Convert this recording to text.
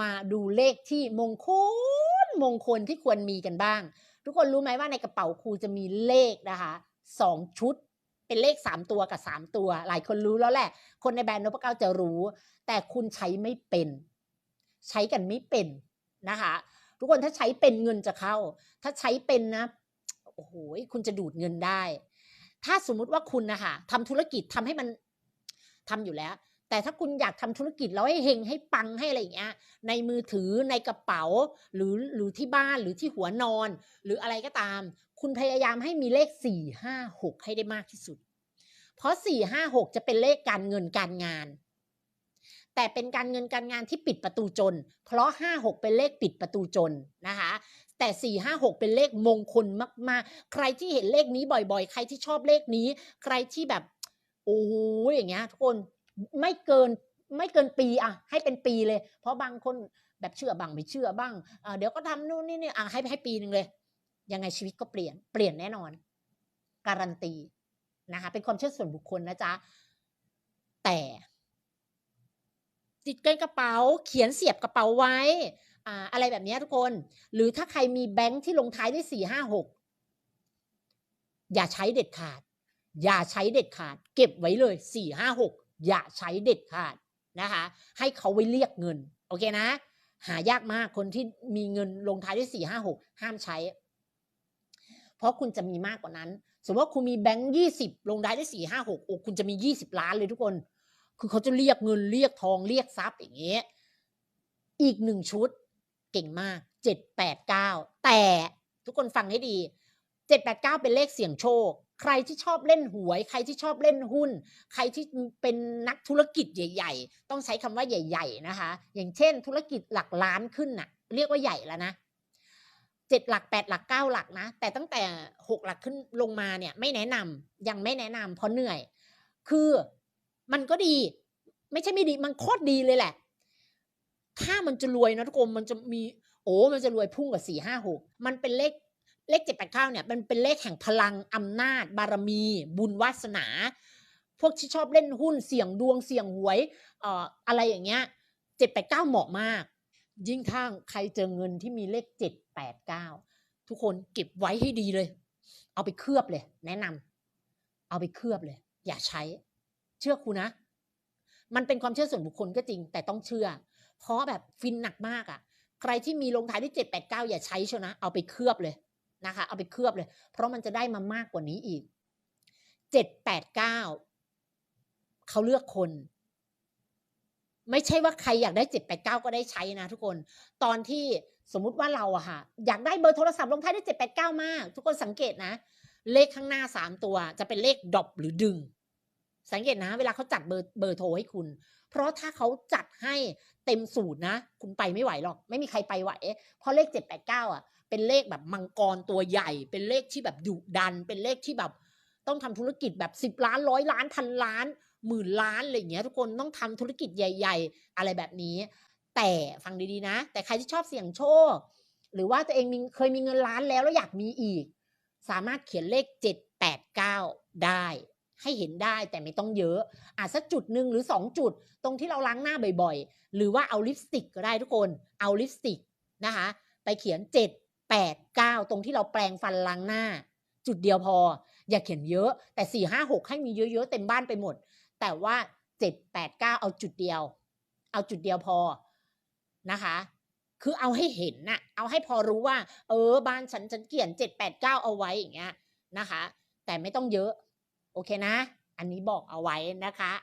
มาดูเลขที่มงคลมงคลที่ควรมีกันบ้าง ทุกคนรู้ไหมว่าในกระเป๋าครูจะมีเลขนะคะสองชุดเป็นเลขสามตัวกับสามตัว หลายคนรู้แล้วแหละ คนในแบรนด์นพเก้าจะรู้ แต่คุณใช้ไม่เป็น ใช้กันไม่เป็นนะคะ ทุกคนถ้าใช้เป็นเงินจะเข้า ถ้าใช้เป็นนะโอ้โหคุณจะดูดเงินได้ ถ้าสมมุติว่าคุณนะคะทำธุรกิจทำให้มันทำอยู่แล้ว แต่ถ้าคุณอยากทำธุรกิจแล้วให้เฮงให้ปังให้อะไรอย่างเงี้ยในมือถือในกระเป๋า หรือหรือที่บ้านหรือที่หัวนอน หรืออะไรก็ตาม คุณพยายามให้มีเลขสี่ห้าหกให้ได้มากที่สุด เพราะสี่ห้าหกจะเป็นเลขการเงินการงาน แต่เป็นการเงินการงานที่ปิดประตูจน เพราะห้าหกเป็นเลขปิดประตูจนนะคะแต่สี่ห้าหกเป็นเลขมงคลมาก ๆ ใครที่เห็นเลขนี้บ่อยๆ ใครที่ชอบเลขนี้ ใครที่แบบโอ้ยอย่างเงี้ยทุกคน ไม่เกินไม่เกินปีอะให้เป็นปีเลย เพราะบางคนแบบเชื่อบ้างไม่เชื่อบ้างเดี๋ยวก็ทำนู่นนี่นี่อะให้ให้ปีหนึ่งเลย ยังไงชีวิตก็เปลี่ยนเปลี่ยนแน่นอน การันตีนะคะเป็นความเชื่อส่วนบุคคลนะจ๊ะแต่ติดกันกระเป๋าเขียนเสียบกระเป๋าไว้ อ่า อะไรแบบนี้ทุกคน หรือถ้าใครมีแบงค์ที่ลงท้ายด้วยสี่ห้าหกอย่าใช้เด็ดขาด อย่าใช้เด็ดขาด เก็บไว้เลยสี่ห้าหก อย่าใช้เด็ดขาดนะคะ ให้เขาไว้เรียกเงิน โอเคนะ หายากมากคนที่มีเงินลงท้ายด้วยสี่ห้าหกห้ามใช้ เพราะคุณจะมีมากกว่านั้น สมมติว่าคุณมีแบงค์ยี่สิบลงท้ายด้วยสี่ห้าหกโอ้คุณจะมียี่สิบล้านเลยทุกคน คือเขาจะเรียกเงินเรียกทองเรียกทรัพย์อย่างเงี้ยอีกหนึ่งชุดเก่งมากเจ็ดแปดเก้าแต่ทุกคนฟังให้ดีเจ็ดแปดเก้าเป็นเลขเสี่ยงโชค ใครที่ชอบเล่นหวย ใครที่ชอบเล่นหุ้น ใครที่เป็นนักธุรกิจใหญ่ ๆ ต้องใช้คำว่าใหญ่ ๆ นะคะ อย่างเช่น ธุรกิจหลักล้านขึ้นน่ะ เรียกว่าใหญ่แล้วนะเจ็ดหลักแปดหลักเก้าหลักนะ แต่ตั้งแต่หกหลักขึ้นลงมาเนี่ย ไม่แนะนำยังไม่แนะนำเพราะเหนื่อย คือมันก็ดี ไม่ใช่ไม่ดีมันโคตรดีเลยแหละ ถ้ามันจะรวยนะทุกคนมันจะมี โอ้มันจะรวยพุ่งกว่าสี่ห้าหกมันเป็นเลข เลขเจ็ดแปดเก้าเนี่ยมันเป็นเลขแห่งพลังอำนาจ บารมี บุญวาสนา พวกที่ชอบเล่นหุ้นเสี่ยงดวงเสี่ยงหวยเอ่ออะไรอย่างเงี้ยเจ็ดแปดเก้าเหมาะมาก ยิ่งถ้าใครเจอเงินที่มีเลขเจ็ดแปดเก้าทุกคนเก็บไว้ให้ดีเลย เอาไปเคลือบเลย แนะนำเอาไปเคลือบเลย อย่าใช้ เชื่อครูนะ มันเป็นความเชื่อส่วนบุคคลก็จริง แต่ต้องเชื่อ เพราะแบบฟินหนักมากอะ่ะ ใครที่มีลงท้ายด้วยเจ็ดแปดเก้าอย่าใช้เชียวนะ เอาไปเคลือบเลย นะคะ เอาไปเคลือบเลย เพราะมันจะได้มามากกว่านี้อีกเจ็ดแปดเก้าเขาเลือกคน ไม่ใช่ว่าใครอยากได้เจ็ดแปดเก้าก็ได้ใช้นะทุกคน ตอนที่สมมุติว่าเราอะค่ะ อยากได้เบอร์โทรศัพท์ลงท้ายด้วยเจ็ดแปดเก้ามาก ทุกคนสังเกตนะ เลขข้างหน้าสามตัว จะเป็นเลขดรอปหรือดึง สังเกตนะเวลาเขาจัดเบอร์เบอร์โทรให้คุณ เพราะถ้าเขาจัดให้เต็มสูตรนะ คุณไปไม่ไหวหรอก ไม่มีใครไปไหว เพราะเลขเจ็ดแปดเก้าอะ เป็นเลขแบบมังกรตัวใหญ่ เป็นเลขที่แบบดุดัน เป็นเลขที่แบบต้องทำธุรกิจแบบสิบล้านร้อยล้านพันล้านหมื่นล้านอะไรอย่างเงี้ยทุกคนต้องทำธุรกิจใหญ่ ๆ อะไรแบบนี้ แต่ฟังดีๆนะ แต่ใครที่ชอบเสี่ยงโชค หรือว่าตัวเองมีเคยมีเงินล้านแล้วแล้วอยากมีอีก สามารถเขียนเลขเจ็ดแปดเก้าได้ ให้เห็นได้แต่ไม่ต้องเยอะอาจสักจุดหนึ่งหรือสองจุด ตรงที่เราล้างหน้าบ่อยๆ หรือว่าเอาลิปสติกก็ได้ทุกคนเอาลิปสติกนะคะ ไปเขียนเจ็ดแปดเก้าตรงที่เราแปรงฟันล้างหน้า จุดเดียวพอ อย่าเขียนเยอะแต่สี่ห้าหกให้มีเยอะๆ เต็มบ้านไปหมด แต่ว่าเจ็ดแปดเก้าเอาจุดเดียว เอาจุดเดียวพอนะคะคือเอาให้เห็นน่ะ เอาให้พอรู้ว่า เออ บ้านฉันฉันเขียนเจ็ดแปดเก้าเอาไว้อย่างเงี้ยนะคะ แต่ไม่ต้องเยอะ โอเคนะ อันนี้บอกเอาไว้นะคะ